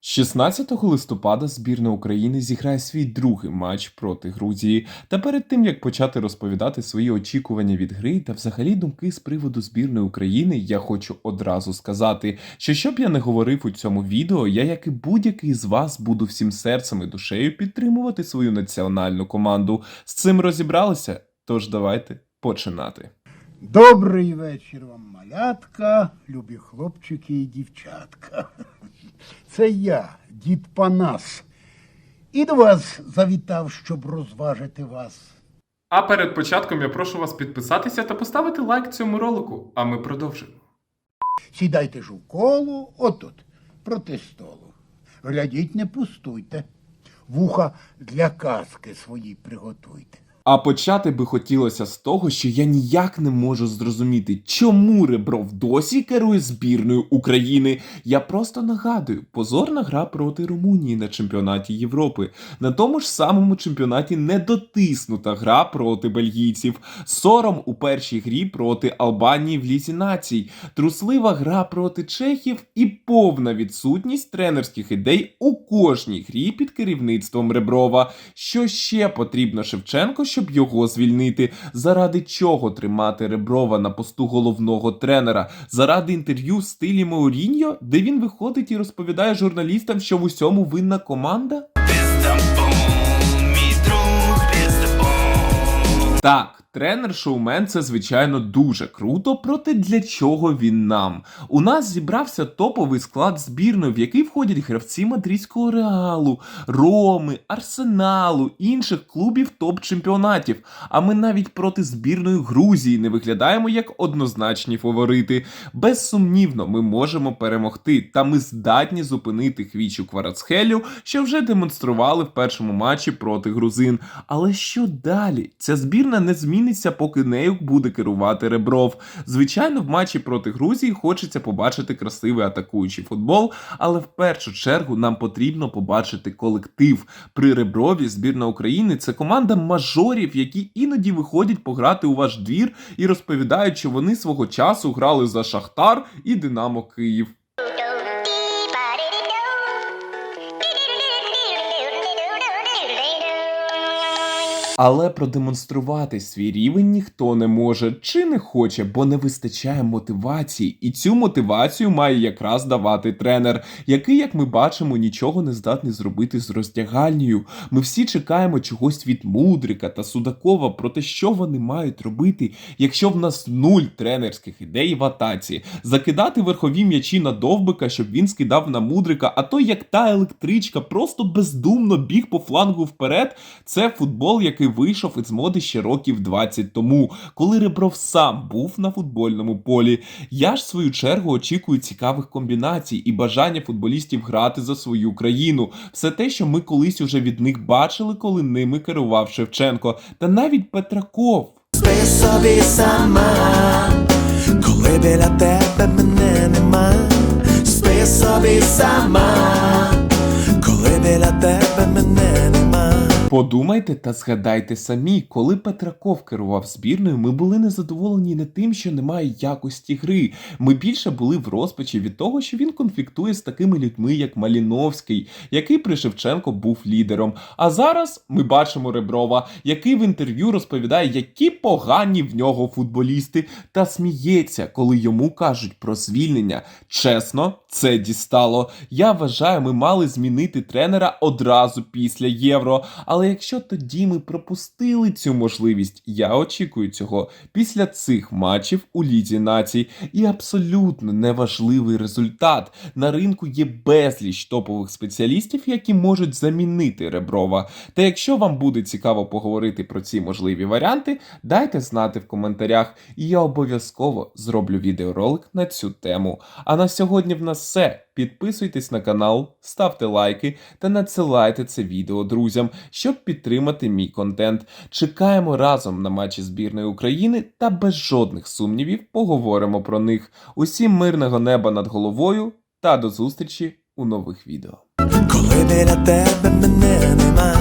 16 листопада збірна України зіграє свій другий матч проти Грузії. Та перед тим як почати розповідати свої очікування від гри та взагалі думки з приводу збірної України, я хочу одразу сказати, що щоб я не говорив у цьому відео, я, як і будь-який з вас, буду всім серцем і душею підтримувати свою національну команду. З цим розібралися? Тож давайте починати. Добрий вечір вам, малятка, любі хлопчики і дівчатка. Це я, дід Панас. І до вас завітав, щоб розважити вас. А перед початком я прошу вас підписатися та поставити лайк цьому ролику, а ми продовжимо. Сідайте ж у коло, отут, проти столу. Глядіть, не пустуйте. Вуха для казки свої приготуйте. А почати би хотілося з того, що я ніяк не можу зрозуміти, чому Ребров досі керує збірною України. Я просто нагадую, позорна гра проти Румунії на чемпіонаті Європи. На тому ж самому чемпіонаті недотиснута гра проти бельгійців, сором у першій грі проти Албанії в лізі націй, труслива гра проти чехів і повна відсутність тренерських ідей у кожній грі під керівництвом Реброва. Що ще потрібно Шевченко, щоб його звільнити? Заради чого тримати Реброва на посту головного тренера? Заради інтерв'ю в стилі Мауріньо, де він виходить і розповідає журналістам, що в усьому винна команда? Так, тренер-шоумен це звичайно дуже круто, проте для чого він нам? У нас зібрався топовий склад збірної, в який входять гравці мадридського реалу, Роми, Арсеналу, інших клубів топ-чемпіонатів. А ми навіть проти збірної Грузії не виглядаємо як однозначні фаворити. Безсумнівно, ми можемо перемогти, та ми здатні зупинити хвічу Кварацхелю, що вже демонстрували в першому матчі проти грузин. Але що далі? Ця збірна не зміниться, поки нею буде керувати Ребров. Звичайно, в матчі проти Грузії хочеться побачити красивий атакуючий футбол, але в першу чергу нам потрібно побачити колектив. При Реброві збірна України це команда мажорів, які іноді виходять пограти у ваш двір і розповідають, що вони свого часу грали за Шахтар і Динамо Київ. Але продемонструвати свій рівень ніхто не може чи не хоче, бо не вистачає мотивації. І цю мотивацію має якраз давати тренер, який, як ми бачимо, нічого не здатний зробити з роздягальнею. Ми всі чекаємо чогось від Мудрика та Судакова про те, що вони мають робити, якщо в нас нуль тренерських ідей в атаці. Закидати верхові м'ячі на довбика, щоб він скидав на Мудрика, а то як та електричка просто бездумно біг по флангу вперед. Це футбол, який вийшов із моди ще років 20 тому, коли Ребров сам був на футбольному полі. Я ж в свою чергу очікую цікавих комбінацій і бажання футболістів грати за свою країну. Все те, що ми колись уже від них бачили, коли ними керував Шевченко, та навіть Петраков. Спи собі сама, коли біля тебе мене нема. Спи собі сама, коли біля тебе мене. Подумайте та згадайте самі, коли Петраков керував збірною, ми були незадоволені не тим, що немає якості гри. Ми більше були в розпачі від того, що він конфліктує з такими людьми, як Маліновський, який при Шевченко був лідером. А зараз ми бачимо Реброва, який в інтерв'ю розповідає, які погані в нього футболісти, та сміється, коли йому кажуть про звільнення. Чесно, це дістало. Я вважаю, ми мали змінити тренера одразу після євро. Але якщо тоді ми пропустили цю можливість, я очікую цього після цих матчів у Лізі націй. І абсолютно неважливий результат. На ринку є безліч топових спеціалістів, які можуть замінити Реброва. Та якщо вам буде цікаво поговорити про ці можливі варіанти, дайте знати в коментарях, і я обов'язково зроблю відеоролик на цю тему. А на сьогодні в нас все. Підписуйтесь на канал, ставте лайки та надсилайте це відео друзям, щоб підтримати мій контент. Чекаємо разом на матчі збірної України та без жодних сумнівів поговоримо про них. Усім мирного неба над головою та до зустрічі у нових відео. Коли біля тебе мене нема.